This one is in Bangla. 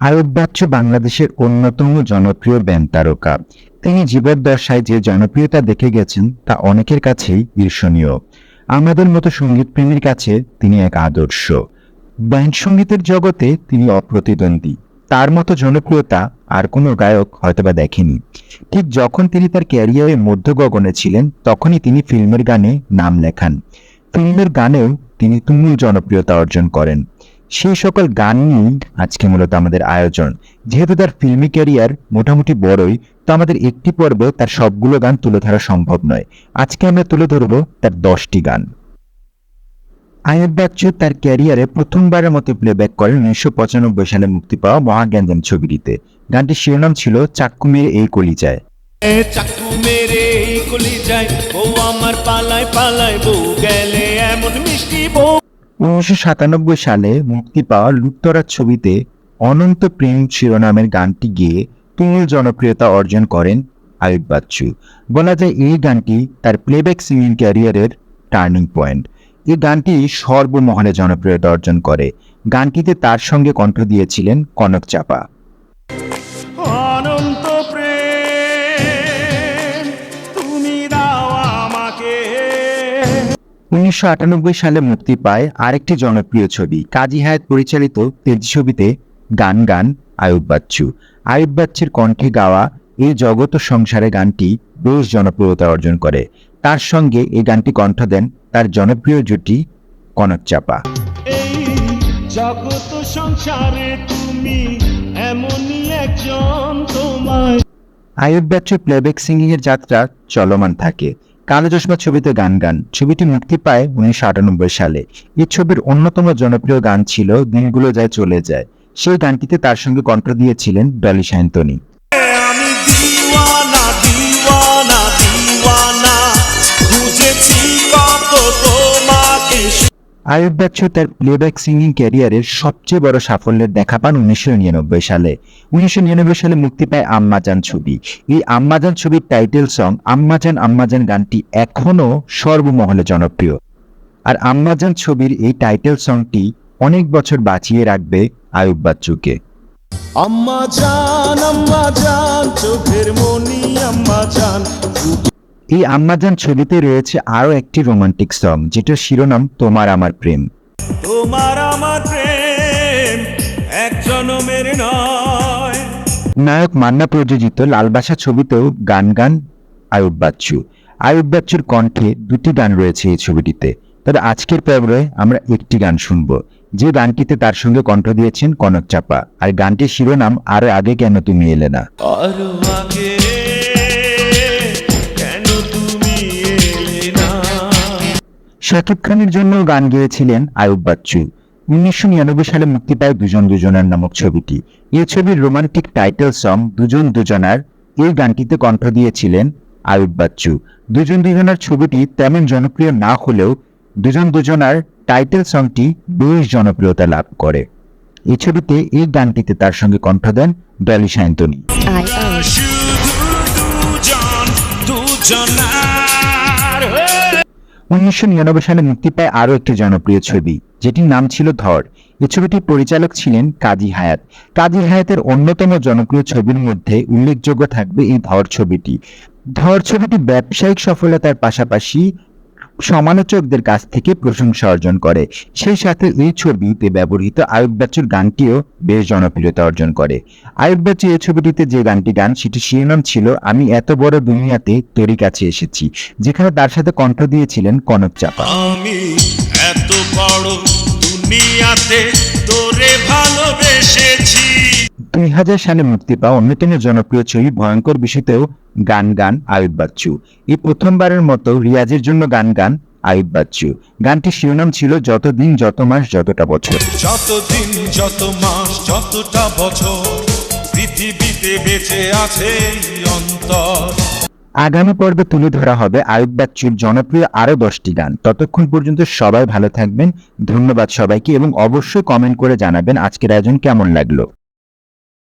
আয়ুব বাচ্চু বাংলাদেশের অন্যতম জনপ্রিয় ব্যান্ড তারকা। তিনি জীবদ্দশায় যে জনপ্রিয়তা দেখে গেছেন, তা অনেকের কাছেই ঈর্ষণীয়। আমাদের মতো সংগীত প্রেমীর কাছে তিনি এক আদর্শ। ব্যান্ড সঙ্গীতের জগতে তিনি অপ্রতিদ্বন্দ্বী। তার মতো জনপ্রিয়তা আর কোনো গায়ক হয়তোবা দেখেনি। ঠিক যখন তিনি তার ক্যারিয়ারে মধ্য গগনে ছিলেন, তখনই তিনি ফিল্মের গানে নাম লেখান। ফিল্মের গানেও তিনি তুমুল জনপ্রিয়তা অর্জন করেন। সেই সকল গান নিয়েই আজকে মূলত আমাদের আয়োজন। যেহেতু তার ফিল্মি ক্যারিয়ার মোটামুটি বড়ই, তো আমাদের একটি পর্ব তার সবগুলো গান তুলে ধরা সম্ভব নয়। আজকে আমরা তুলে ধরব তার দশটি গান। আয়ব বাচ্চু তার ক্যারিয়ারে প্রথমবারের মতো প্লেব্যাক করেন উনিশশো পঁচানব্বই সালে মুক্তি পাওয়া মহাজ্ঞানজাম ছবিটিতে। গানটির শিরোনাম ছিল চাক্কু মেরে এই কলিজায়। চাকু মেরে কলি যায় বউ আমার পালায় পালায় বউ গেলে এমন মিষ্টি বউ উনিশশো সাতানব্বই সালে মুক্তি পাওয়া লুপ্তরা ছবিতে অনন্ত প্রেম শিরোনামের গানটি গেয়ে তুমুল জনপ্রিয়তা অর্জন করেন আয়ুব বাচ্চু। বলা যায় এই গানটি তার প্লেব্যাক সিঙ্গিং ক্যারিয়ারের টার্নিং পয়েন্ট এই গানটি সর্বমহলে জনপ্রিয়তা অর্জন করে। গানটিতে তার সঙ্গে কণ্ঠ দিয়েছিলেন কনক চাপা। অনন্ত উনিশশো আটানব্বই সালে মুক্তি পায় আরেকটি জনপ্রিয় ছবি কাজী হায়াত পরিচালিত তেজ ছবিতে গান গান আয়ুব বাচ্চু। আয়ুব বাচ্চুর কণ্ঠে গাওয়া এই জগত ও সংসারে গানটি বেশ জনপ্রিয়তা অর্জন করে। তার সঙ্গে এই গানটি কণ্ঠ দেন তার জনপ্রিয় জুটি কনক চাপা। এই সংসারে তুমি এমনই একজন তোমায়। আয়ুব বাচ্চুর প্লেব্যাক সিঙ্গিং এর যাত্রা চলমান থাকে। কালো চশমা ছবিতে গান গান। ছবিটি মুক্তি পায় উনিশশো আটানব্বই সালে। এই ছবির অন্যতম জনপ্রিয় গান ছিল দিনগুলো যায় চলে যায় সেই গানটিতে তার সঙ্গে কণ্ঠ দিয়েছিলেন ডলি সায়ন্তনী। আয়ুব বাচ্চু তার প্লেব্যাক সিঙ্গিং ক্যারিয়ারের সবচেয়ে বড় সাফল্যের দেখা পান উনিশশো নিরানব্বই সালে। উনিশশো নিরানব্বই সালে মুক্তি পায় আম্মাজান ছবি। এই আম্মাজান ছবির টাইটেল সং আম্মাজান আম্মাজান গানটি এখনও সর্বমহলে জনপ্রিয়। আর আম্মাজান ছবির এই টাইটেল সংটি অনেক বছর বাঁচিয়ে রাখবে আয়ুব বাচ্চুকে আম্মা জান আম্মা জান, চোখের মনি আম্মা জান এই আম্মাজান ছবিতে রয়েছে আরও একটি রোমান্টিক সং যেটার শিরোনাম তোমার আমার প্রেম। তোমার আমার প্রেম এক জনমের নয়। নায়ক মান্না প্রযোজিত লালবাসা ছবিতেও গান গান আয়ুব বাচ্চু। আয়ুব বাচ্চুর কণ্ঠে দুটি গান রয়েছে এই ছবিটিতে। তবে আজকের পর্বে আমরা একটি গান শুনব যে গানটিতে তার সঙ্গে কণ্ঠ দিয়েছেন কনক চাপা। আর গানটির শিরোনাম আর আগে কেন তুমি এলে না? আরও আগে শাকিব খানের জন্য গান গেয়েছিলেন আয়ুব বাচ্চু। উনিশশো নিরানব্বই সালে মুক্তি পায় দুজন দুজনার নামক ছবিটি। এই ছবির রোমান্টিক টাইটেল সং দুজন দুজনার এই গানটিতে কণ্ঠ দিয়েছিলেন আয়ুব বাচ্চু। দুজন দুজনার ছবিটি তেমন জনপ্রিয় না হলেও দুজন দুজনার টাইটেল সংটি বেশ জনপ্রিয়তা লাভ করে। এই ছবিতে এই গানটিতে তার সঙ্গে কণ্ঠ দেন ডলি সায়ন্তনী। উনিশশো নিরানব্বই সালে মুক্তি পায় আরও একটি জনপ্রিয় ছবি, যেটির নাম ছিল ধর। এ ছবিটির পরিচালক ছিলেন কাজী হায়াত। কাজী হায়াতের অন্যতম জনপ্রিয় ছবির মধ্যে উল্লেখযোগ্য থাকবে এই ধর ছবিটি। ধর ছবিটি ব্যবসায়িক সফলতার পাশাপাশি সমালোচকদের কাছ থেকে প্রশংসা অর্জন করে। সেই সাথে এই ছবিতে ব্যবহৃত আয়ুব বাচ্চুর গানটিও বেশ জনপ্রিয়তা অর্জন করে। আয়ুব বাচ্চু, এই ছবিটিতে যে গানটি গান সেটি শিরোনাম ছিল, আমি এত বড় দুনিয়াতে তোরই কাছে এসেছি যেখানে তার সাথে কণ্ঠ দিয়েছিলেন কনক চাপা। আমি এত বড় দুনিয়াতে তোরে ভালোবেসেছি দুই হাজার সালে মুক্তি পাওয়া অন্যতম জনপ্রিয় ছবি ভয়ঙ্কর বিষয়তেও গান গান আয়ুব বাচ্চু। এই প্রথমবারের মতো রিয়াজের জন্য গান গান আয়ুব বাচ্চু। গানটির শিরোনাম ছিল যতদিন যত মাস যতটা বছর। যতদিন যত মাস যতটা বছর পৃথিবীতে বেঁচে আছে অন্তর। আগামী পর্বে তুলে ধরা হবে আয়ুব বাচ্চুর জনপ্রিয় আরও দশটি গান। ততক্ষণ পর্যন্ত সবাই ভালো থাকবেন। ধন্যবাদ সবাইকে এবং অবশ্যই কমেন্ট করে জানাবেন আজকের আয়োজন কেমন লাগল।